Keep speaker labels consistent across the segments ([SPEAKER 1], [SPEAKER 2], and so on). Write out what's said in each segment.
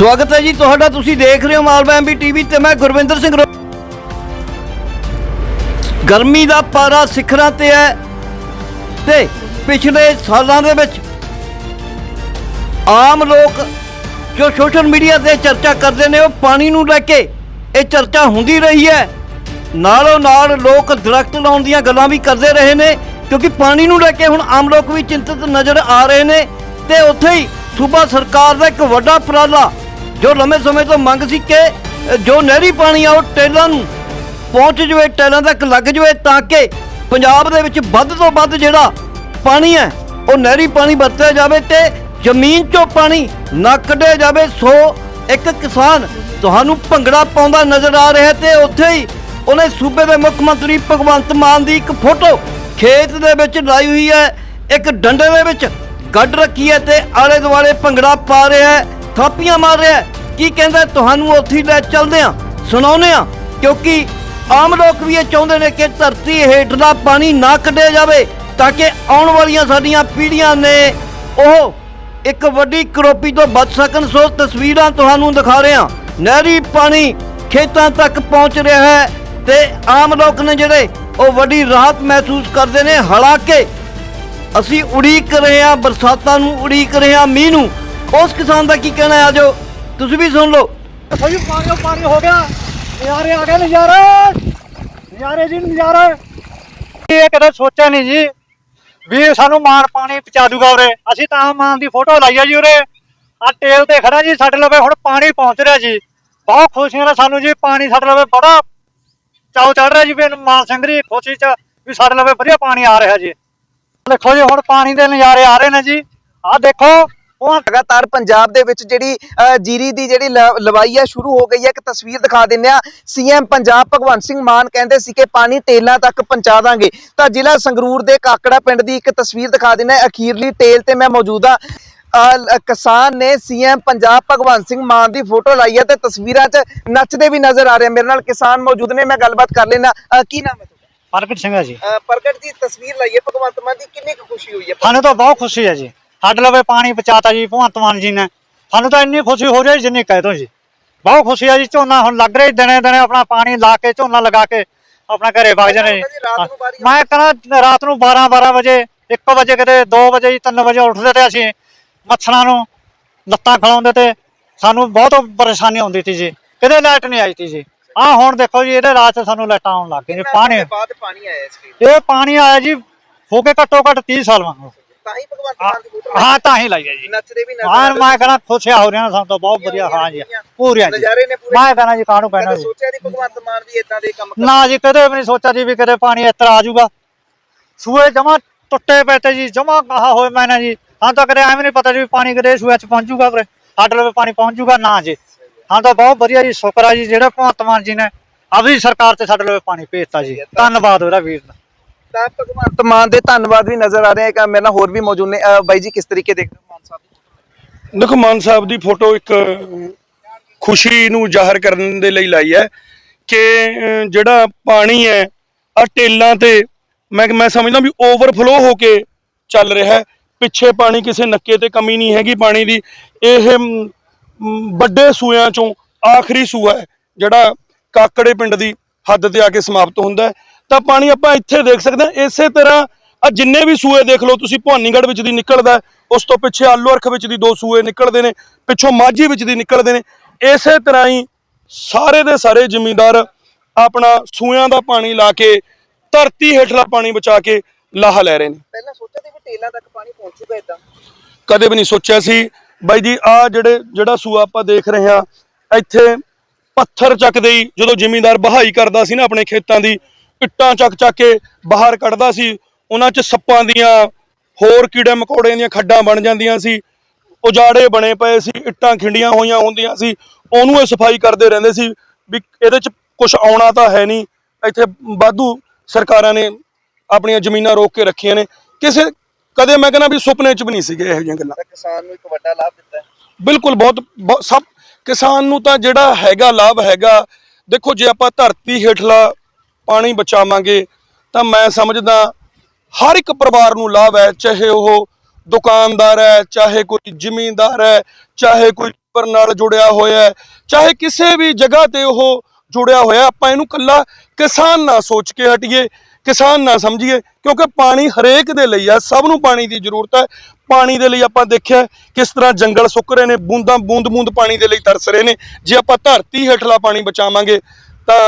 [SPEAKER 1] ਸਵਾਗਤ ਹੈ ਜੀ ਤੁਹਾਡਾ, ਤੁਸੀਂ ਦੇਖ ਰਹੇ ਹੋ ਮਾਲਵਾ ਐਮਬੀ ਟੀਵੀ ਤੇ ਮੈਂ ਗੁਰਵਿੰਦਰ ਸਿੰਘ ਰੋ- ਗਰਮੀ ਦਾ ਪਾਰਾ ਸਿਖਰਾਂ ਤੇ ਹੈ ਤੇ ਪਿਛਲੇ ਸਾਲਾਂ ਦੇ ਵਿੱਚ ਆਮ ਲੋਕ ਜੋ ਸੋਸ਼ਲ ਮੀਡੀਆ ਤੇ ਚਰਚਾ ਕਰਦੇ ਨੇ, ਉਹ ਪਾਣੀ ਨੂੰ ਲੈ ਕੇ ਇਹ ਚਰਚਾ ਹੁੰਦੀ ਰਹੀ ਹੈ। ਨਾਲੋਂ ਨਾਲ ਲੋਕ ਦਰਖਤ ਲਾਉਣ ਦੀਆਂ ਗੱਲਾਂ ਵੀ ਕਰਦੇ ਰਹੇ ਨੇ, ਕਿਉਂਕਿ ਪਾਣੀ ਨੂੰ ਲੈ ਕੇ ਹੁਣ ਆਮ ਲੋਕ ਵੀ ਚਿੰਤਤ ਨਜ਼ਰ ਆ ਰਹੇ ਨੇ ਤੇ ਉੱਥੇ ਹੀ ਸੂਬਾ ਸਰਕਾਰ ਦਾ ਇੱਕ ਵੱਡਾ ਉਪਰਾਲਾ ਜੋ ਲੰਮੇ ਸਮੇਂ ਤੋਂ ਮੰਗ ਸੀ ਕਿ ਜੋ ਨਹਿਰੀ ਪਾਣੀ ਆ ਉਹ ਟੇਲਾਂ ਨੂੰ ਪਹੁੰਚ ਜਵੇ, ਟੈਲਾਂ ਤੱਕ ਲੱਗ ਜਵੇ ਤਾਂ ਕਿ ਪੰਜਾਬ ਦੇ ਵਿੱਚ ਵੱਧ ਤੋਂ ਵੱਧ ਜਿਹੜਾ ਪਾਣੀ ਹੈ, ਉਹ ਨਹਿਰੀ ਪਾਣੀ ਵਰਤਿਆ ਜਾਵੇ ਤੇ ਜ਼ਮੀਨ 'ਚੋਂ ਪਾਣੀ ਨਾ ਕੱਢਿਆ ਜਾਵੇ। ਸੋ ਇੱਕ ਕਿਸਾਨ ਤੁਹਾਨੂੰ ਭੰਗੜਾ ਪਾਉਂਦਾ ਨਜ਼ਰ ਆ ਰਿਹਾ ਤੇ ਉੱਥੇ ਹੀ ਉਹਨੇ ਸੂਬੇ ਦੇ ਮੁੱਖ ਮੰਤਰੀ ਭਗਵੰਤ ਮਾਨ ਦੀ ਇੱਕ ਫੋਟੋ ਖੇਤ ਦੇ ਵਿੱਚ ਲਾਈ ਹੋਈ ਹੈ। ਇੱਕ ਡੰਡੇ ਦੇ ਵਿੱਚ ਗੱਡ ਰੱਖੀ ਹੈ ਤੇ ਆਲੇ ਦੁਆਲੇ ਭੰਗੜਾ ਪਾ ਰਿਹਾ ਹੈ। ਥਾਪੀਆਂ ਮਾਰ ਰਿਹਾ ਕੀ ਕਹਿੰਦਾ ਤੁਹਾਨੂੰ ਉੱਥੇ ਲੈ ਚੱਲਦੇ ਆ ਸੁਣਾਉਂਦੇ ਆ ਕਿਉਂਕਿ ਆਮ ਲੋਕ ਵੀ ਇਹ ਚਾਹੁੰਦੇ ਨੇ ਕਿ ਧਰਤੀ ਹੇਠਲਾ ਪਾਣੀ ਨਾ ਕੱਢਿਆ ਜਾਵੇ ਤਾਂ ਕਿ ਆਉਣ ਵਾਲੀਆਂ ਸਾਡੀਆਂ ਪੀੜ੍ਹੀਆਂ ਨੇ ਉਹ ਇੱਕ ਵੱਡੀ ਕਰੋਪੀ ਤੋਂ ਬਚ ਸਕਣ। ਸੋ ਤਸਵੀਰਾਂ ਤੁਹਾਨੂੰ ਦਿਖਾ ਰਹੇ ਹਾਂ। ਨਹਿਰੀ ਪਾਣੀ ਖੇਤਾਂ ਤੱਕ ਪਹੁੰਚ ਰਿਹਾ ਹੈ ਤੇ ਆਮ ਲੋਕ ਨੇ ਜਿਹੜੇ ਉਹ ਵੱਡੀ ਰਾਹਤ ਮਹਿਸੂਸ ਕਰਦੇ ਨੇ। ਹਾਲਾਂਕਿ ਅਸੀਂ ਉਡੀਕ ਰਹੇ ਹਾਂ, ਬਰਸਾਤਾਂ ਨੂੰ ਉਡੀਕ ਰਹੇ ਹਾਂ, ਮੀਂਹ ਨੂੰ ਉਸ ਕਿਸਾਨ ਦਾ ਕੀ ਕਹਿਣਾ ਹੈ? ਆਜੋ ਤੁਸੀਂ ਵੀ ਸੁਣ ਲਓ।
[SPEAKER 2] ਸਹੀ ਪਾਣੀ ਪਾਣੀ ਹੋ ਗਿਆ। ਨਜ਼ਾਰੇ ਆ ਗਏ ਨਜ਼ਾਰੇ। ਨਜ਼ਾਰੇ ਜੀ ਨਜ਼ਾਰੇ। ਇਹ ਕਦੇ ਸੋਚਿਆ ਨਹੀਂ ਜੀ ਵੀ ਸਾਨੂੰ ਮਾਨ ਪਾਣੀ ਪਹੁੰਚਾ ਦੂਗਾ ਉਰੇ। ਅਸੀਂ ਤਾਂ ਮਾਨ ਦੀ ਫੋਟੋ ਲਾਈ ਆ ਜੀ ਉਰੇ। ਆ ਟੇਲ ਤੇ ਖੜਾ ਜੀ ਸਾਡੇ ਲਵੇ ਹੁਣ ਪਾਣੀ ਪਹੁੰਚ ਰਿਹਾ ਜੀ। ਬਹੁਤ ਖੁਸ਼ੀਆਂ ਨਾਲ ਸਾਨੂੰ ਜੀ ਪਾਣੀ ਸਾਡੇ ਲਵੇ ਬੜਾ ਚਾਉ ਚੜ ਰਿਹਾ ਜੀ ਵੀ ਮਾਨ ਸਿੰਘ ਦੀ ਖੁਸ਼ੀ ਚ ਵੀ ਸਾਡੇ ਲਵੇ ਵਧੀਆ ਪਾਣੀ ਆ ਰਿਹਾ ਜੀ। ਦੇਖੋ ਜੀ ਹੁਣ ਪਾਣੀ ਦੇ ਨਜ਼ਾਰੇ ਆ ਰਹੇ ਨੇ ਜੀ। ਆਹ ਦੇਖੋ ਉਹ
[SPEAKER 3] ਲਗਾਤਾਰ ਪੰਜਾਬ ਦੇ ਵਿੱਚ ਜਿਹੜੀ ਜੀਰੀ ਦੀ ਜਿਹੜੀ ਲਵਾਈ ਹੈ ਸ਼ੁਰੂ ਹੋ ਗਈ ਹੈ ਇੱਕ ਤਸਵੀਰ ਦਿਖਾ ਦਿੰਦੇ ਆ। ਸੀਐਮ ਪੰਜਾਬ ਭਗਵੰਤ ਸਿੰਘ ਮਾਨ ਕਹਿੰਦੇ ਸੀ ਕਿ ਪਾਣੀ ਟੇਲਾਂ ਤੱਕ ਪਹੁੰਚਾ ਦਾਂਗੇ। ਤਾਂ ਜ਼ਿਲ੍ਹਾ ਸੰਗਰੂਰ ਦੇ ਕਾਕੜਾ ਪਿੰਡ ਦੀ ਇੱਕ ਤਸਵੀਰ ਦਿਖਾ ਆ। ਅਖੀਰਲੀ ਟੇਲ ਤੇ ਮੈਂ ਮੌਜੂਦ ਆ। ਕਿਸਾਨ ਨੇ ਸੀਐਮ ਪੰਜਾਬ ਭਗਵੰਤ ਸਿੰਘ ਮਾਨ ਦੀ ਫੋਟੋ ਲਾਈ ਹੈ ਤੇ ਤਸਵੀਰਾਂ 'ਚ ਨੱਚਦੇ ਵੀ ਨਜ਼ਰ ਆ ਰਹੇ ਆ। ਮੇਰੇ ਨਾਲ ਕਿਸਾਨ ਮੌਜੂਦ ਨੇ ਮੈਂ ਗੱਲਬਾਤ ਕਰ ਲੈਣਾ ਕੀ ਨਾਮ ਹੈ
[SPEAKER 2] ਪ੍ਰਗਟ ਸਿੰਘ ਜੀ।
[SPEAKER 3] ਪ੍ਰਗਟ ਦੀ ਤਸਵੀਰ ਲਾਈ ਹੈ ਭਗਵੰਤ ਮਾਨ ਦੀ ਕਿੰਨੀ ਖੁਸ਼ੀ ਹੋਈ ਹੈ?
[SPEAKER 2] ਸਾਨੂੰ ਤਾਂ ਬਹੁਤ ਖੁਸ਼ੀ ਹੈ ਜੀ। ਸਾਡੇ ਲਵੇ ਪਾਣੀ ਪਹੁੰਚਾਤਾ ਜੀ ਭਗਵੰਤ ਮਾਨ ਜੀ ਨੇ। ਸਾਨੂੰ ਤਾਂ ਇੰਨੀ ਖੁਸ਼ੀ ਹੋ ਰਹੀ ਜਿੰਨੀ ਕਹਿ ਦੋ ਜੀ। ਬਹੁਤ ਖੁਸ਼ੀ ਹੈ ਜੀ ਝੋਨਾ ਹੁਣ ਲੱਗ ਰਿਹਾ ਦਿਨੇ ਦਿਨੇ ਆਪਣਾ ਪਾਣੀ ਲਾ ਕੇ ਝੋਨਾ ਲਗਾ ਕੇ ਆਪਣਾ ਘਰੇ ਵਗ ਜਾਣੇ ਜੀ। ਮੈਂ ਕਹਿੰਦਾ ਰਾਤ ਨੂੰ 12 12 ਵਜੇ 1 ਵਜੇ ਕਿਤੇ 2 ਵਜੇ 3 ਵਜੇ ਉੱਠਦੇ ਤੇ ਅਸੀਂ ਮੱਛਰਾਂ ਨੂੰ ਲੱਤਾਂ ਖਿਲਾਉਂਦੇ ਤੇ ਸਾਨੂੰ ਬਹੁਤ ਪਰੇਸ਼ਾਨੀ ਆਉਂਦੀ ਸੀ ਜੀ। ਕਿਤੇ ਲਾਈਟ ਨਹੀਂ ਆਈ ਸੀ ਜੀ। ਆਹ ਹੁਣ ਦੇਖੋ ਜੀ ਇਹਦੇ ਰਾਤ ਸਾਨੂੰ ਲਾਈਟਾਂ ਆਉਣ ਲੱਗ ਗਈਆਂ ਪਾਣੀ
[SPEAKER 3] ਬਾਅਦ ਪਾਣੀ ਆਇਆ ਇਸ
[SPEAKER 2] ਇਹ ਪਾਣੀ ਆਇਆ ਜੀ ਹੋ ਕੇ ਘੱਟੋ ਘੱਟ 30 ਸਾਲ ਵਾਂਗੂ।
[SPEAKER 3] ਤਾਂ ਹੀ ਭਗਵੰਤ ਮਾਨ ਦੀ ਫੋਟੋ
[SPEAKER 2] ਹਾਂ ਤਾਂ ਹੀ ਲਾਈ ਹੈ ਜੀ।
[SPEAKER 3] ਨੱਚਦੇ ਵੀ
[SPEAKER 2] ਹਾਂ ਮੈਂ ਕਹਿੰਦਾ ਖੁਸ਼ਿਆ ਹੋ ਰਿਹਾ ਸਾਨੂੰ ਤਾਂ ਬਹੁਤ ਵਧੀਆ ਹਾਂ ਜੀ ਪੂਰੀਆਂ ਜੀ।
[SPEAKER 3] ਨਜ਼ਾਰੇ ਨੇ ਪੂਰੇ।
[SPEAKER 2] ਮੈਂ ਕਹਿੰਦਾ ਜੀ ਕਾਹਨੂੰ ਕਹਿਣਾ ਜੀ?
[SPEAKER 3] ਸੋਚਿਆ ਨਹੀਂ ਭਗਵੰਤ ਮਾਨ ਵੀ ਇਦਾਂ ਦੇ ਕੰਮ ਕਰ
[SPEAKER 2] ਨਾ ਜੀ ਕਦੇ ਵੀ ਨਹੀਂ ਸੋਚਿਆ ਜੀ ਵੀ ਕਦੇ ਪਾਣੀ ਇਸ ਤਰ੍ਹਾਂ ਆ ਜਾਊਗਾ। ਸੂਏ ਜਮਾ ਟੁੱਟੇ ਪਏ ਤੇ ਜੀ ਜਮਾ ਕਹਾ ਹੋਏ ਮੈਨੇ ਜੀ। ਹਾਂ ਤਾਂ ਕਦੇ ਐਵੇਂ ਨਹੀਂ ਪਤਾ ਜੀ ਪਾਣੀ ਕਦੇ ਸੂਏ ਚ ਪਹੁੰਚ ਜਾਊਗਾ ਫਿਰ ਸਾਡੇ ਲਵੇ ਪਾਣੀ ਪਹੁੰਚ ਜਾਊਗਾ ਨਾ ਜੀ। ਹਾਂ ਤਾਂ ਬਹੁਤ ਵਧੀਆ ਜੀ ਸ਼ੁਕਰ ਆ ਜੀ ਜਿਹੜਾ ਭਗਵੰਤ ਮਾਨ ਜੀ ਨੇ ਆਪਣੀ ਸਰਕਾਰ ਤੇ ਸਾਡੇ ਲਵੇ ਪਾਣੀ ਭੇਜਤਾ ਜੀ। ਧੰਨਵਾਦ ਉਹਦਾ ਵੀਰ ਦਾ।
[SPEAKER 3] ਤਾਂ ਭਗਵੰਤ ਮਾਨ ਦੇ ਧੰਨਵਾਦ ਵੀ ਨਜ਼ਰ ਆ ਰਹੇ ਆ ਕਿ ਮੇਰੇ ਨਾਲ ਹੋਰ ਵੀ ਮੌਜੂਦ ਨੇ। ਅਹ ਬਾਈ ਜੀ ਕਿਸ ਤਰੀਕੇ ਦੇਖਦੇ ਹੋ ਮਾਨ ਸਾਹਿਬ ਦੀ
[SPEAKER 4] ਦੇਖੋ ਮਾਨ ਸਾਹਿਬ ਦੀ ਫੋਟੋ ਇੱਕ ਖੁਸ਼ੀ ਨੂੰ ਜ਼ਾਹਰ ਕਰਨ ਦੇ ਲਈ ਲਾਈ ਹੈ ਕਿ ਅਹ, ਜਿਹੜਾ ਪਾਣੀ ਹੈ ਆ ਟੇਲਾਂ ਤੇ ਮੈਂ ਮੈਂ ਸਮਝਦਾ ਵੀ ਓਵਰਫਲੋ ਹੋ ਕੇ ਚੱਲ ਰਿਹਾ ਹੈ। ਪਿੱਛੇ ਪਾਣੀ ਕਿਸੇ ਨੱਕੇ ਤੇ ਕਮੀ ਨਹੀਂ ਹੈਗੀ ਪਾਣੀ ਦੀ। ਇਹ ਮ, ਮ, ਵੱਡੇ ਸੂਆਂ ਚੋਂ ਆਖਰੀ ਸੂਆ ਹੈ ਜਿਹੜਾ ਕਾਕੜੇ ਪਿੰਡ ਦੀ ਹੱਦ ਤੇ ਆ ਕੇ ਸਮਾਪਤ ਹੁੰਦਾ ਹੈ। ਤਾਂ ਪਾਣੀ ਆਪਾਂ ਇੱਥੇ ਦੇਖ ਸਕਦੇ ਹਾਂ। ਇਸੇ ਤਰ੍ਹਾਂ ਆ ਜਿੰਨੇ ਵੀ ਸੂਏ ਦੇਖ ਲਓ ਤੁਸੀਂ ਭਵਾਨੀਗੜ੍ਹ ਵਿੱਚ ਦੀ ਨਿਕਲਦਾ ਉਸ ਤੋਂ ਪਿੱਛੇ ਆਲੂ ਅਰਖ ਵਿੱਚ ਦੀ ਦੋ ਸੂਏ ਨਿਕਲਦੇ ਨੇ। ਪਿੱਛੋਂ ਮਾਝੀ ਵਿੱਚ ਦੀ ਨਿਕਲਦੇ ਨੇ। ਇਸੇ ਤਰ੍ਹਾਂ ਹੀ ਸਾਰੇ ਦੇ ਸਾਰੇ ਜ਼ਿਮੀਂਦਾਰ ਆਪਣਾ ਸੂਇਆਂ ਦਾ ਪਾਣੀ ਲਾ ਕੇ ਧਰਤੀ ਹੇਠਲਾ ਪਾਣੀ ਬਚਾ ਕੇ ਲਾਹਾ ਲੈ ਰਹੇ ਨੇ।
[SPEAKER 3] ਪਹਿਲਾਂ ਸੋਚਿਆ ਸੀ ਵੀ ਟੇਲਾਂ ਤੱਕ ਪਾਣੀ ਪਹੁੰਚੂਗਾ ਇਦਾਂ
[SPEAKER 4] ਕਦੇ ਵੀ ਨਹੀਂ ਸੋਚਿਆ ਸੀ। ਬਾਈ ਜੀ ਆ ਜਿਹੜੇ ਜਿਹੜਾ ਸੂਆ ਆਪਾਂ ਦੇਖ ਰਹੇ ਹਾਂ ਇੱਥੇ ਪੱਥਰ ਚੱਕਦੇ ਹੀ ਜਦੋਂ ਜ਼ਿਮੀਂਦਾਰ ਬਹਾਈ ਕਰਦਾ ਸੀ ਨਾ ਆਪਣੇ ਖੇਤਾਂ ਦੀ ਇੱਟਾਂ ਚੱਕ ਚੱਕ ਕੇ ਬਾਹਰ ਕੱਢਦਾ ਸੀ ਉਹਨਾਂ 'ਚ ਸੱਪਾਂ ਦੀਆਂ ਹੋਰ ਕੀੜੇ ਮਕੌੜੇ ਦੀਆਂ ਖੱਡਾਂ ਬਣ ਜਾਂਦੀਆਂ ਸੀ ਉਜਾੜੇ ਬਣੇ ਪਏ ਸੀ ਇੱਟਾਂ ਖਿੰਡੀਆਂ ਹੋਈਆਂ ਹੁੰਦੀਆਂ ਸੀ ਉਹਨੂੰ ਇਹ ਸਫ਼ਾਈ ਕਰਦੇ ਰਹਿੰਦੇ ਸੀ ਵੀ ਇਹਦੇ 'ਚ ਕੁਝ ਆਉਣਾ ਤਾਂ ਹੈ ਨਹੀਂ ਇੱਥੇ ਵਾਧੂ ਸਰਕਾਰਾਂ ਨੇ ਆਪਣੀਆਂ ਜ਼ਮੀਨਾਂ ਰੋਕ ਕੇ ਰੱਖੀਆਂ ਨੇ ਕਿਸੇ ਕਦੇ ਮੈਂ ਕਹਿੰਦਾ ਵੀ ਸੁਪਨੇ 'ਚ ਵੀ ਨਹੀਂ ਸੀਗੇ ਇਹੋ ਜਿਹੀਆਂ ਗੱਲਾਂ।
[SPEAKER 3] ਕਿਸਾਨ ਨੂੰ ਇੱਕ ਵੱਡਾ ਲਾਭ ਦਿੱਤਾ
[SPEAKER 4] ਬਿਲਕੁਲ ਬਹੁਤ- ਸਭ ਕਿਸਾਨ ਨੂੰ ਤਾਂ ਜਿਹੜਾ ਹੈਗਾ ਲਾਭ ਹੈਗਾ ਦੇਖੋ ਜੇ ਆਪਾਂ ਧਰਤੀ ਹੇਠਲਾ ਪਾਣੀ ਬਚਾਵਾਂਗੇ, ਤਾਂ ਮੈਂ ਸਮਝਦਾ ਹਰ ਇੱਕ ਪਰਿਵਾਰ ਨੂੰ ਲਾਭ ਹੈ, ਚਾਹੇ ਉਹ ਦੁਕਾਨਦਾਰ ਹੈ, ਚਾਹੇ ਕੋਈ ਜ਼ਿਮੀਂਦਾਰ ਹੈ, ਚਾਹੇ ਕੋਈ ਉੱਪਰ ਨਾਲ ਜੁੜਿਆ ਹੋਇਆ ਹੈ, ਚਾਹੇ ਕਿਸੇ ਵੀ ਜਗ੍ਹਾ ਤੇ ਉਹ ਜੁੜਿਆ ਹੋਇਆ ਆਪਾਂ ਇਹਨੂੰ ਕੱਲਾ ਕਿਸਾਨ ਨਾ ਸੋਚ ਕੇ ਹਟੀਏ, ਕਿਸਾਨ ਨਾ ਸਮਝੀਏ, ਕਿਉਂਕਿ ਪਾਣੀ ਹਰੇਕ ਦੇ ਲਈ ਆ, ਸਭ ਨੂੰ ਪਾਣੀ ਦੀ ਜ਼ਰੂਰਤ ਹੈ। ਪਾਣੀ ਦੇ ਲਈ ਆਪਾਂ ਦੇਖਿਆ ਕਿਸ ਤਰ੍ਹਾਂ ਜੰਗਲ ਸੁੱਕ ਰਹੇ ਨੇ, ਬੂੰਦਾਂ ਬੂੰਦ ਬੂੰਦ ਪਾਣੀ ਦੇ ਲਈ ਤਰਸ ਰਹੇ ਨੇ, ਜੇ ਆਪਾਂ ਧਰਤੀ ਹੇਠਲਾ ਪਾਣੀ ਬਚਾਵਾਂਗੇ, ਤਾਂ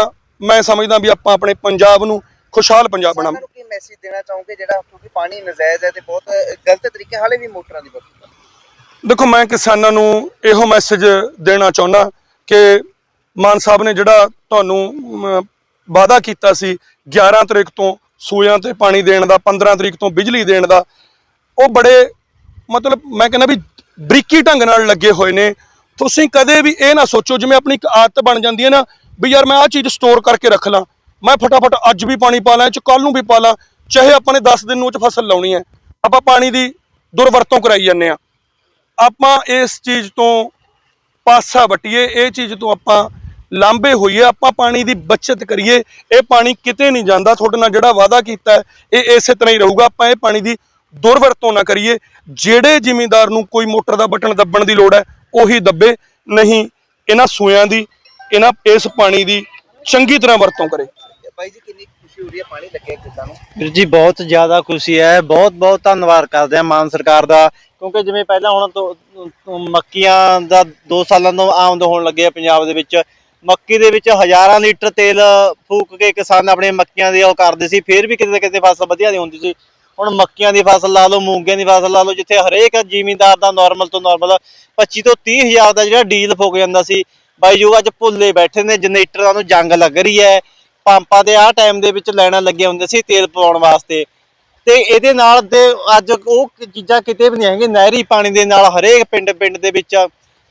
[SPEAKER 4] ਮੈਂ ਸਮਝਦਾ ਵੀ ਆਪਾਂ ਆਪਣੇ ਪੰਜਾਬ ਨੂੰ ਖੁਸ਼ਹਾਲ ਪੰਜਾਬ ਬਣਾਵਾਂਗੇ
[SPEAKER 3] ਨੂੰ ਕੀ ਮੈਸੇਜ ਦੇਣਾ ਚਾਹੋਗੇ ਜਿਹੜਾ ਕਿਉਂਕਿ ਪਾਣੀ ਨਜਾਇਜ਼ ਹੈ ਤੇ ਬਹੁਤ ਗਲਤ ਤਰੀਕੇ ਹਾਲੇ ਵੀ ਮੋਟਰਾਂ ਦੀ ਵਰਤੋਂ।
[SPEAKER 4] ਦੇਖੋ ਮੈਂ ਕਿਸਾਨਾਂ ਨੂੰ ਇਹੋ ਮੈਸੇਜ ਦੇਣਾ ਚਾਹੁੰਦਾ ਕਿ ਮਾਨ ਸਾਹਿਬ ਨੇ ਜਿਹੜਾ ਤੁਹਾਨੂੰ ਵਾਅਦਾ ਕੀਤਾ ਸੀ 11 ਤਰੀਕ ਤੋਂ ਸੂਇਆਂ ਤੇ ਪਾਣੀ ਦੇਣ ਦਾ 15 ਤਰੀਕ ਤੋਂ ਬਿਜਲੀ ਦੇਣ ਦਾ ਉਹ ਬੜੇ ਮਤਲਬ ਮੈਂ ਕਹਿੰਦਾ ਵੀ ਬਰੀਕੀ ਢੰਗ ਨਾਲ ਲੱਗੇ ਹੋਏ ਨੇ ਤੁਸੀਂ ਕਦੇ ਵੀ ਇਹ ਨਾ ਸੋਚੋ ਜਿਵੇਂ ਆਪਣੀ ਇੱਕ ਆਦਤ ਬਣ ਜਾਂਦੀ ਹੈ ਨਾ ਵੀ ਯਾਰ ਮੈਂ ਆਹ ਚੀਜ਼ ਸਟੋਰ ਕਰਕੇ ਰੱਖ ਲਾਂ। ਮੈਂ ਫਟਾਫਟ ਅੱਜ ਵੀ ਪਾਣੀ ਪਾ ਲਾਂ ਚ ਕੱਲ ਨੂੰ ਵੀ ਪਾ ਲਾਂ। ਚਾਹੇ ਆਪਾਂ ਨੇ 10 ਦਿਨ ਨੂੰ ਚ ਫਸਲ ਲਾਉਣੀ ਹੈ। ਆਪਾਂ ਪਾਣੀ ਦੀ ਦੁਰਵਰਤੋਂ ਕਰਾਈ ਜਾਂਦੇ ਆ ਆਪਾਂ ਇਸ ਚੀਜ਼ ਤੋਂ ਪਾਸਾ ਵਟੀਏ, ਇਹ ਚੀਜ਼ ਤੋਂ ਆਪਾਂ ਲਾਂਬੇ ਹੋਈਏ। ਆਪਾਂ ਪਾਣੀ ਦੀ ਬਚਤ ਕਰੀਏ। ਇਹ ਪਾਣੀ ਕਿਤੇ ਨਹੀਂ ਜਾਂਦਾ। ਤੁਹਾਡੇ ਨਾਲ ਜਿਹੜਾ ਵਾਅਦਾ ਕੀਤਾ, ਇਹ ਇਸੇ ਤਰ੍ਹਾਂ ਹੀ ਰਹੂਗਾ। ਆਪਾਂ ਇਹ ਪਾਣੀ ਦੀ ਦੁਰਵਰਤੋਂ ਨਾ ਕਰੀਏ। ਜਿਹੜੇ ਜ਼ਿਮੀਂਦਾਰ ਨੂੰ ਕੋਈ ਮੋਟਰ ਦਾ ਬਟਨ ਦੱਬਣ ਦੀ ਲੋੜ ਹੈ, ਉਹੀ ਦੱਬੇ। ਨਹੀਂ, ਇਹਨਾਂ ਸੂਇਆਂ ਦੀ। ਇਹਨਾਂ ਇਸ ਪਾਣੀ ਦੀ ਚੰਗੀ ਤਰ੍ਹਾਂ ਵਰਤੋਂ ਕਰੇ।
[SPEAKER 3] ਬਾਈ ਜੀ ਕਿੰਨੀ ਖੁਸ਼ੀ ਹੋ ਰਹੀ ਹੈ ਪਾਣੀ ਲੱਗਿਆ ਕਿਸਾਨ ਨੂੰ?
[SPEAKER 5] ਵੀਰ ਜੀ ਬਹੁਤ ਜ਼ਿਆਦਾ ਖੁਸ਼ੀ ਹੈ। ਬਹੁਤ ਬਹੁਤ ਧੰਨਵਾਦ ਕਰਦੇ ਆ ਮਾਨ ਸਰਕਾਰ ਦਾ। ਕਿਉਂਕਿ ਜਿਵੇਂ ਪਹਿਲਾਂ ਹੁਣ ਤੋਂ ਮੱਕੀਆਂ ਦਾ 2 ਸਾਲਾਂ ਤੋਂ ਆਮਦ ਹੋਣ ਲੱਗੇ ਆ ਪੰਜਾਬ ਦੇ ਵਿੱਚ। ਮੱਕੀ ਦੇ ਵਿੱਚ ਹਜ਼ਾਰਾਂ ਲੀਟਰ ਤੇਲ ਫੂਕ ਕੇ ਕਿਸਾਨ ਆਪਣੇ ਮੱਕੀਆਂ ਦੀ ਉਹ ਕਰਦੇ ਸੀ। ਫਿਰ ਵੀ ਕਿਤੇ ਨਾ ਕਿਤੇ ਫਸਲ ਵਧੀਆ ਨਹੀਂ ਹੁੰਦੀ ਸੀ। ਹੁਣ ਮੱਕੀਆਂ ਦੀ ਫਸਲ ਲਾ ਲਓ ਮੂੰਗੀਆਂ ਦੀ ਫਸਲ ਲਾ ਲਓ ਜਿੱਥੇ ਹਰੇਕ ਜ਼ਿਮੀਂਦਾਰ ਦਾ ਨਾਰਮਲ ਤੋਂ ਨਾਰਮਲ 25 ਤੋਂ 30 ਹਜ਼ਾਰ ਦਾ ਜਿਹੜਾ ਡੀਲ ਫੁੱਕ ਜਾਂਦਾ ਸੀ। ਬਾਈ ਜੀ ਅੱਜ ਭੁੱਲੇ ਬੈਠੇ ਨੇ, ਜਨਰੇਟਰਾਂ ਨੂੰ ਜੰਗ ਲੱਗ ਰਹੀ ਹੈ। ਪੰਪਾਂ ਦੇ ਆਹ ਟਾਈਮ ਦੇ ਵਿੱਚ ਲਾਈਨਾਂ ਲੱਗੇ ਹੁੰਦੇ ਸੀ ਤੇਲ ਪਵਾਉਣ ਵਾਸਤੇ। ਤੇ ਇਹਦੇ ਨਾਲ ਤੇ ਅੱਜ ਉਹ ਚੀਜ਼ਾਂ ਕਿਤੇ ਵੀ ਨਹੀਂ ਹੈਗੀਆਂ, ਨਹਿਰੀ ਪਾਣੀ ਦੇ ਨਾਲ ਹਰੇਕ ਪਿੰਡ ਪਿੰਡ ਦੇ ਵਿੱਚ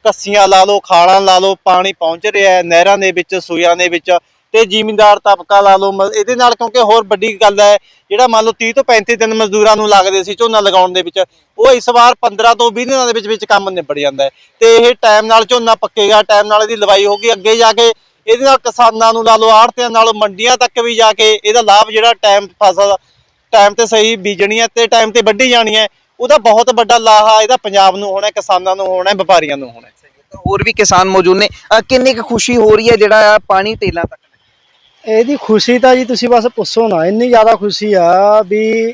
[SPEAKER 5] ਕੱਸੀਆਂ ਲਾ ਲਓ, ਖਾਲਾਂ ਲਾ ਲਓ, ਪਾਣੀ ਪਹੁੰਚ ਰਿਹਾ ਹੈ ਨਹਿਰਾਂ ਦੇ ਵਿੱਚ, ਸੂਇਆਂ ਦੇ ਵਿੱਚ। ਤੇ ਜ਼ਿਮੀਂਦਾਰ ਤਬਕਾ ਲਾ ਲਓ, ਮਤਲਬ ਇਹਦੇ ਨਾਲ ਕਿਉਂਕਿ ਹੋਰ ਵੱਡੀ ਗੱਲ ਹੈ, ਜਿਹੜਾ ਮੰਨ ਲਓ 30 ਤੋਂ 35 ਦਿਨ ਮਜ਼ਦੂਰਾਂ ਨੂੰ ਲੱਗਦੇ ਸੀ ਝੋਨਾ ਲਗਾਉਣ ਦੇ ਵਿੱਚ, ਉਹ ਇਸ ਵਾਰ 15 ਤੋਂ 20 ਦਿਨਾਂ ਦੇ ਵਿੱਚ ਵਿੱਚ ਕੰਮ ਨਿਬੜ ਜਾਂਦਾ ਹੈ। ਤੇ ਇਹ ਟਾਈਮ ਨਾਲ ਝੋਨਾ ਪੱਕੇਗਾ, ਟਾਈਮ ਨਾਲ ਇਹਦੀ ਲਵਾਈ ਹੋਗੀ ਅੱਗੇ ਜਾ ਕੇ ਇਹਦੇ ਨਾਲ ਕਿਸਾਨਾਂ ਨੂੰ ਲਾ ਲਓ, ਆੜਤਿਆਂ ਨਾਲ, ਮੰਡੀਆਂ ਤੱਕ ਵੀ ਜਾ ਕੇ ਇਹਦਾ ਲਾਭ ਜਿਹੜਾ ਟਾਈਮ ਫਸਲ, ਟਾਈਮ ਤੇ ਸਹੀ ਬੀਜਣੀ ਹੈ ਤੇ ਟਾਈਮ ਤੇ ਵੱਢੀ ਜਾਣੀ ਹੈ, ਉਹਦਾ ਬਹੁਤ ਵੱਡਾ ਲਾਹਾ ਇਹਦਾ ਪੰਜਾਬ ਨੂੰ ਹੋਣਾ ਕਿਸਾਨਾਂ ਨੂੰ ਹੋਣਾ ਵਪਾਰੀਆਂ ਨੂੰ ਹੋਣਾ
[SPEAKER 3] ਹੋਰ ਵੀ ਕਿਸਾਨ ਮੌਜੂਦ ਨੇ। ਅਹ ਕਿੰਨੀ ਕੁ ਖੁਸ਼ੀ ਹੋ ਰਹੀ ਹੈ ਜਿਹੜਾ ਪਾਣੀ ਟੇਲਾਂ ਤੱਕ
[SPEAKER 6] ਇਹਦੀ ਖੁਸ਼ੀ ਤਾਂ ਜੀ ਤੁਸੀਂ ਬਸ ਪੁੱਛੋ ਨਾ, ਇੰਨੀ ਜ਼ਿਆਦਾ ਖੁਸ਼ੀ ਆ ਵੀ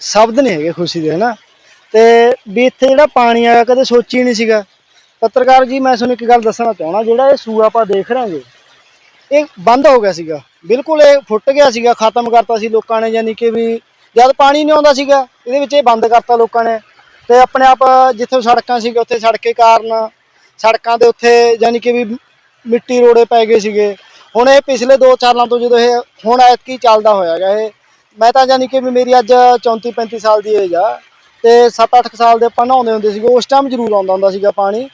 [SPEAKER 6] ਸ਼ਬਦ ਨਹੀਂ ਹੈਗੇ ਖੁਸ਼ੀ ਦੇ, ਹਨਾ? ਤੇ ਵੀ ਇੱਥੇ ਜਿਹੜਾ ਪਾਣੀ ਆਇਆ ਕਦੇ ਸੋਚੀ ਨਹੀਂ ਸੀਗਾ। ਪੱਤਰਕਾਰ ਜੀ, ਮੈਂ ਤੁਹਾਨੂੰ ਇੱਕ ਗੱਲ ਦੱਸਣਾ ਚਾਹਣਾ ਜਿਹੜਾ ਇਹ ਸੂਆ ਆਪਾਂ ਦੇਖ ਰਹੇ ਹਾਂਗੇ, ਇਹ ਬੰਦ ਹੋ ਗਿਆ ਸੀਗਾ। ਬਿਲਕੁਲ ਇਹ ਫੁੱਟ ਗਿਆ ਸੀਗਾ, ਖਤਮ ਕਰਤਾ ਸੀ ਲੋਕਾਂ ਨੇ, ਯਾਨੀ ਕਿ ਵੀ ਜਦ ਪਾਣੀ ਨਹੀਂ ਆਉਂਦਾ ਸੀਗਾ, ਇਹਦੇ ਵਿੱਚ ਇਹ ਬੰਦ ਕਰਤਾ ਲੋਕਾਂ ਨੇ। ਤੇ ਆਪਣੇ ਆਪ ਜਿੱਥੇ ਸੜਕਾਂ ਸੀਗੇ ਉੱਥੇ ਸੜਕੇ ਕਾਰਨ ਸੜਕਾਂ ਦੇ ਉੱਥੇ, ਯਾਨੀ ਕਿ ਵੀ ਮਿੱਟੀ ਰੋੜੇ ਪੈ ਗਏ ਸੀਗੇ। ਹੁਣ ਇਹ ਪਿਛਲੇ 2 ਸਾਲਾਂ ਤੋਂ ਜਦੋਂ ਇਹ ਹੁਣ ਐਤਕੀ ਚੱਲਦਾ ਹੋਇਆ ਗਾ ਇਹ, ਮੈਂ ਤਾਂ ਯਾਨੀ ਕਿ ਵੀ ਮੇਰੀ ਅੱਜ 34 35 ਸਾਲ ਦੀ ਏਜ ਆ ਤੇ 7-8 ਸਾਲ ਦੇ ਆਪਾਂ ਨਹਾਉਂਦੇ ਹੁੰਦੇ ਸੀਗੇ, ਉਸ ਟਾਈਮ ਜ਼ਰੂਰ ਆਉਂਦਾ ਹੁੰਦਾ ਸੀਗਾ ਪਾਣੀ।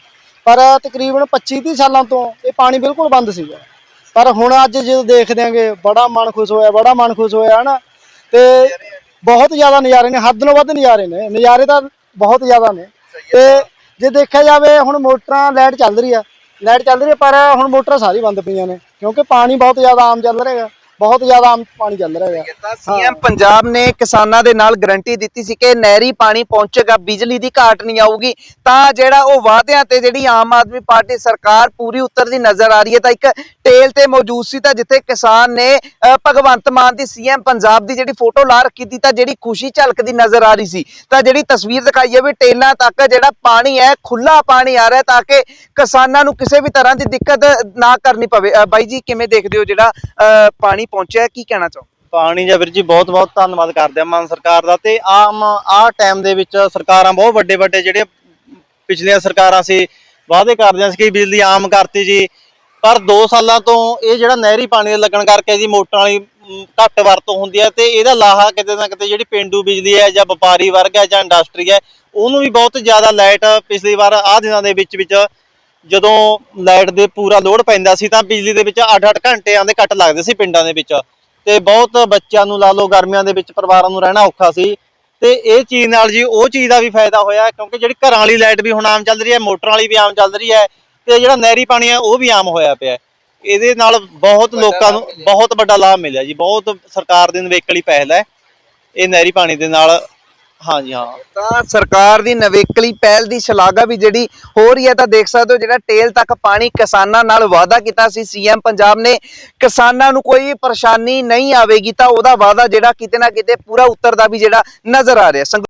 [SPEAKER 6] ਪਰ ਤਕਰੀਬਨ 25-30 ਸਾਲਾਂ ਤੋਂ ਇਹ ਪਾਣੀ ਬਿਲਕੁਲ ਬੰਦ ਸੀਗਾ। ਪਰ ਹੁਣ ਅੱਜ ਜਦੋਂ ਦੇਖਦੇ ਆਂਗੇ, ਬੜਾ ਮਨ ਖੁਸ਼ ਹੋਇਆ, ਬੜਾ ਮਨ ਖੁਸ਼ ਹੋਇਆ ਹਨਾ। ਤੇ ਬਹੁਤ ਜ਼ਿਆਦਾ ਨਜ਼ਾਰੇ ਨੇ, ਹੱਦ ਨਾਲੋਂ ਵੱਧ ਨਜ਼ਾਰੇ ਨੇ। ਨਜ਼ਾਰੇ ਤਾਂ ਬਹੁਤ ਜ਼ਿਆਦਾ ਨੇ। ਤੇ ਜੇ ਦੇਖਿਆ ਜਾਵੇ, ਹੁਣ ਮੋਟਰਾਂ ਲਾਈਟ ਚੱਲ ਰਹੀ ਆ। ਲਾਈਟ ਚੱਲ ਰਹੀ ਹੈ, ਪਰ ਹੁਣ ਮੋਟਰਾਂ ਸਾਰੀ ਬੰਦ ਪਈਆਂ ਨੇ, ਕਿਉਂਕਿ ਪਾਣੀ ਬਹੁਤ ਜ਼ਿਆਦਾ ਆਮ ਚੱਲ ਰਿਹਾ ਹੈਗਾ, ਬਹੁਤ ਜ਼ਿਆਦਾ ਆਮ ਪਾਣੀ ਚੱਲ ਰਿਹਾ ਹੈਗਾ।
[SPEAKER 3] ਤਾਂ ਸੀਐਮ ਪੰਜਾਬ ਨੇ ਕਿਸਾਨਾਂ ਦੇ ਨਾਲ ਗਰੰਟੀ ਦਿੱਤੀ ਸੀ ਕਿ ਨਹਿਰੀ ਪਾਣੀ ਪਹੁੰਚੇਗਾ, ਬਿਜਲੀ ਦੀ ਘਾਟ ਨਹੀਂ ਆਊਗੀ, ਤਾਂ ਜਿਹੜਾ ਉਹ ਵਾਅਦਿਆਂ ਤੇ ਜਿਹੜੀ ਆਮ ਆਦਮੀ ਪਾਰਟੀ ਸਰਕਾਰ ਪੂਰੀ ਉਤਰਦੀ ਨਜ਼ਰ ਆ ਰਹੀ ਹੈ, ਤਾਂ ਇੱਕ ਟੇਲ ਤੇ ਮੌਜੂਦ ਸੀ ਤਾਂ ਜਿੱਥੇ ਕਿਸਾਨ ਨੇ ਭਗਵੰਤ ਮਾਨ ਦੀ ਸੀਐਮ ਪੰਜਾਬ ਦੀ ਜਿਹੜੀ ਫੋਟੋ ਲਾ ਰੱਖੀ ਸੀ ਤਾਂ ਜਿਹੜੀ ਖੁਸ਼ੀ ਝਲਕਦੀ ਨਜ਼ਰ ਆ ਰਹੀ ਸੀ। ਤਾਂ ਜਿਹੜੀ ਤਸਵੀਰ ਦਿਖਾਈ ਹੈ ਵੀ ਟੇਲਾਂ ਤੱਕ ਜਿਹੜਾ ਪਾਣੀ ਹੈ ਖੁੱਲਾ ਪਾਣੀ ਆ ਰਿਹਾ ਤਾਂ ਕਿ ਕਿਸਾਨਾਂ ਨੂੰ ਕਿਸੇ ਵੀ ਤਰ੍ਹਾਂ ਦੀ ਦਿੱਕਤ ਨਾ ਕਰਨੀ ਪਵੇ। ਬਾਈ ਜੀ, ਕਿਵੇਂ ਦੇਖਦੇ ਹੋ ਜਿਹੜਾ ਪਾਣੀ ਪਹੁੰਚਿਆ ਹੈ? ਕੀ ਕਹਿਣਾ ਚਾਹੋ
[SPEAKER 5] ਪਾਣੀ ਦਾ ਵੀਰ ਜੀ ਬਹੁਤ ਬਹੁਤ ਧੰਨਵਾਦ ਕਰਦੇ ਆ ਮਾਨ ਸਰਕਾਰ ਦਾ ਤੇ ਆਮ, ਆਹ ਟਾਈਮ ਦੇ ਵਿੱਚ ਸਰਕਾਰਾਂ ਬਹੁਤ ਵੱਡੇ ਵੱਡੇ ਜਿਹੜੇ ਪਿਛਲੀਆਂ ਸਰਕਾਰਾਂ ਸੀ, ਵਾਅਦੇ ਕਰਦੀਆਂ ਸੀ ਕਿ ਬਿਜਲੀ ਆਮ ਕਰਤੀ ਜੀ। ਪਰ 2 ਸਾਲਾਂ ਤੋਂ ਇਹ ਜਿਹੜਾ ਨਹਿਰੀ ਪਾਣੀ ਦੇ ਲੱਗਣ ਕਰਕੇ ਜੀ ਮੋਟਰਾਂ ਵਾਲੀ ਘੱਟ ਵਰਤੋਂ ਹੁੰਦੀ ਹੈ ਤੇ ਇਹਦਾ ਲਾਹਾ ਕਿਤੇ ਨਾ ਕਿਤੇ ਜਿਹੜੀ ਪਿੰਡੂ ਬਿਜਲੀ ਹੈ ਜਾਂ ਵਪਾਰੀ ਵਰਗ ਹੈ ਜਾਂ ਇੰਡਸਟਰੀ ਹੈ, ਉਹਨੂੰ ਵੀ ਬਹੁਤ ਜ਼ਿਆਦਾ ਲਾਈਟ ਪਿਛਲੀ ਵਾਰ ਆਹ ਦਿਨਾਂ ਦੇ ਵਿੱਚ ਵਿੱਚ ਜਦੋਂ ਲਾਈਟ ਦੇ ਪੂਰਾ ਲੋਡ ਪੈਂਦਾ ਸੀ ਤਾਂ ਬਿਜਲੀ ਦੇ ਵਿੱਚ 8-8 ਘੰਟਿਆਂ ਦੇ ਕੱਟ ਲੱਗਦੇ ਸੀ ਪਿੰਡਾਂ ਦੇ ਵਿੱਚ ਤੇ ਬਹੁਤ ਬੱਚਿਆਂ ਨੂੰ ਲਾ ਲਓ ਗਰਮੀਆਂ ਦੇ ਵਿੱਚ ਪਰਿਵਾਰਾਂ ਨੂੰ ਰਹਿਣਾ ਔਖਾ ਸੀ ਤੇ ਇਹ ਚੀਜ਼ ਨਾਲ ਜੀ ਉਹ ਚੀਜ਼ ਦਾ ਵੀ ਫਾਇਦਾ ਹੋਇਆ ਕਿਉਂਕਿ ਜਿਹੜੀ ਘਰਾਂ ਵਾਲੀ ਲਾਈਟ ਵੀ ਹੁਣ ਆਮ ਚੱਲ ਰਹੀ ਹੈ, ਮੋਟਰਾਂ ਵਾਲੀ ਵੀ ਆਮ ਚੱਲ ਰਹੀ ਹੈ ਤੇ ਜਿਹੜਾ ਨਹਿਰੀ ਪਾਣੀ ਹੈ ਉਹ ਵੀ ਆਮ ਹੋਇਆ ਪਿਆ ਹੈ। ਇਹਦੇ ਨਾਲ ਬਹੁਤ ਲੋਕਾਂ ਨੂੰ ਬਹੁਤ ਵੱਡਾ ਲਾਭ ਮਿਲਿਆ ਜੀ। ਬਹੁਤ ਸਰਕਾਰ ਦੇ ਨਵੇਕਲੀ ਪਹਿਲ ਹੈ। ਇਹ ਨਹਿਰੀ ਪਾਣੀ ਦੇ ਨਾਲ
[SPEAKER 7] ਹਾਂਜੀ ਹਾਂ।
[SPEAKER 3] ਤਾਂ ਸਰਕਾਰ ਦੀ ਨਵੇਕਲੀ ਪਹਿਲ ਦੀ ਸ਼ਲਾਘਾ ਵੀ ਜਿਹੜੀ ਹੋ ਰਹੀ ਹੈ ਤਾਂ ਦੇਖ ਸਕਦੇ ਹੋ ਜਿਹੜਾ ਟੇਲ ਤੱਕ ਪਾਣੀ ਕਿਸਾਨਾਂ ਨਾਲ ਵਾਅਦਾ ਕੀਤਾ ਸੀ। ਸੀਐਮ ਪੰਜਾਬ ਨੇ ਕਿਸਾਨਾਂ ਨੂੰ ਕੋਈ ਪਰੇਸ਼ਾਨੀ ਨਹੀਂ ਆਵੇਗੀ ਤਾਂ ਉਹਦਾ ਵਾਅਦਾ ਜਿਹੜਾ ਕਿਤੇ ਨਾ ਕਿਤੇ ਪੂਰਾ ਉਤਰਦਾ ਵੀ ਜਿਹੜਾ ਨਜ਼ਰ ਆ ਰਿਹਾ। ਸੰਗ-